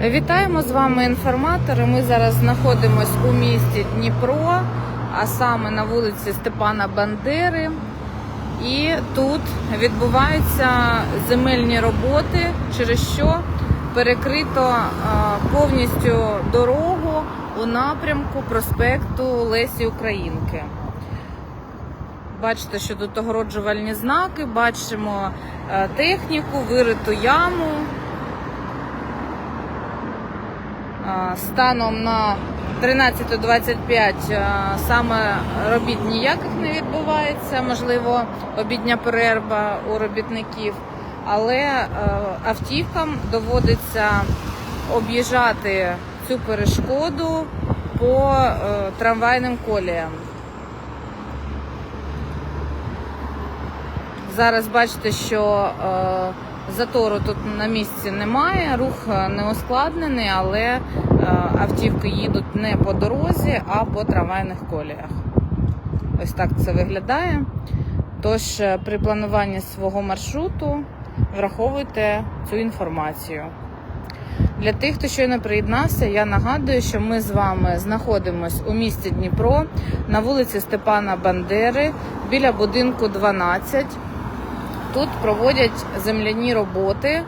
Вітаємо з вами інформатори. Ми зараз знаходимося у місті Дніпро, а саме на вулиці Степана Бандери. І тут відбуваються земельні роботи, через що перекрито повністю дорогу у напрямку проспекту Лесі Українки. Бачите, що тут огороджувальні знаки, бачимо е, техніку, вириту яму. А, Станом на 13.25 саме робіт ніяких не відбувається, можливо, обідня перерва у робітників, але е, автівкам доводиться об'їжджати цю перешкоду по е, трамвайним коліям. Зараз бачите, що е, затору тут на місці немає, рух е, не ускладнений, але е, автівки їдуть не по дорозі, а по трамвайних коліях. Ось так це виглядає. Тож е, при плануванні свого маршруту враховуйте цю інформацію. Для тих, хто щойно приєднався, я нагадую, що ми з вами знаходимося у місті Дніпро на вулиці Степана Бандери біля будинку 12. Тут проводять земляні роботи.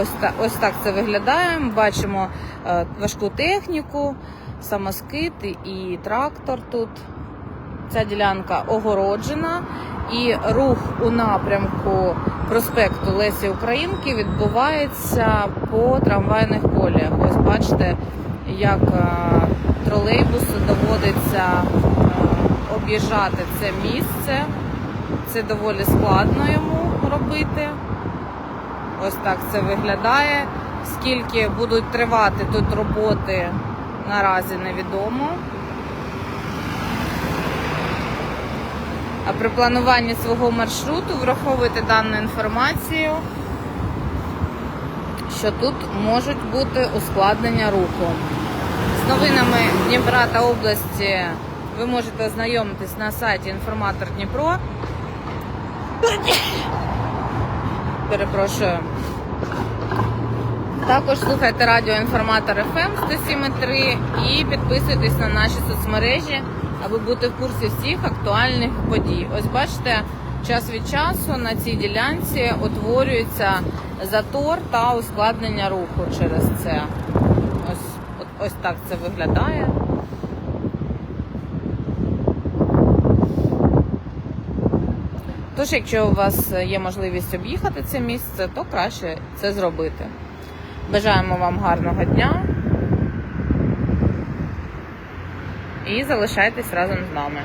Ось так, ось так це виглядає. Бачимо е, важку техніку, самоскид і трактор тут. Ця ділянка огороджена і рух у напрямку проспекту Лесі Українки відбувається по трамвайних коліях. Ось бачите, як е, тролейбусу доводиться е, об'їжджати це місце. Це доволі складно йому робити. Ось так це виглядає. Скільки будуть тривати тут роботи, наразі невідомо. А при плануванні свого маршруту враховуйте дану інформацію, що тут можуть бути ускладнення руху. З новинами Дніпра та області ви можете ознайомитись на сайті Інформатор Дніпро. Перепрошую. Також слухайте радіо Інформатор FM 107.3 і підписуйтесь на наші соцмережі, аби бути в курсі всіх актуальних подій. Ось бачите, час від часу на цій ділянці утворюється затор та ускладнення руху через це. Ось, ось так це виглядає. Тож, якщо у вас є можливість об'їхати це місце, то краще це зробити. Бажаємо вам гарного дня і залишайтесь разом з нами.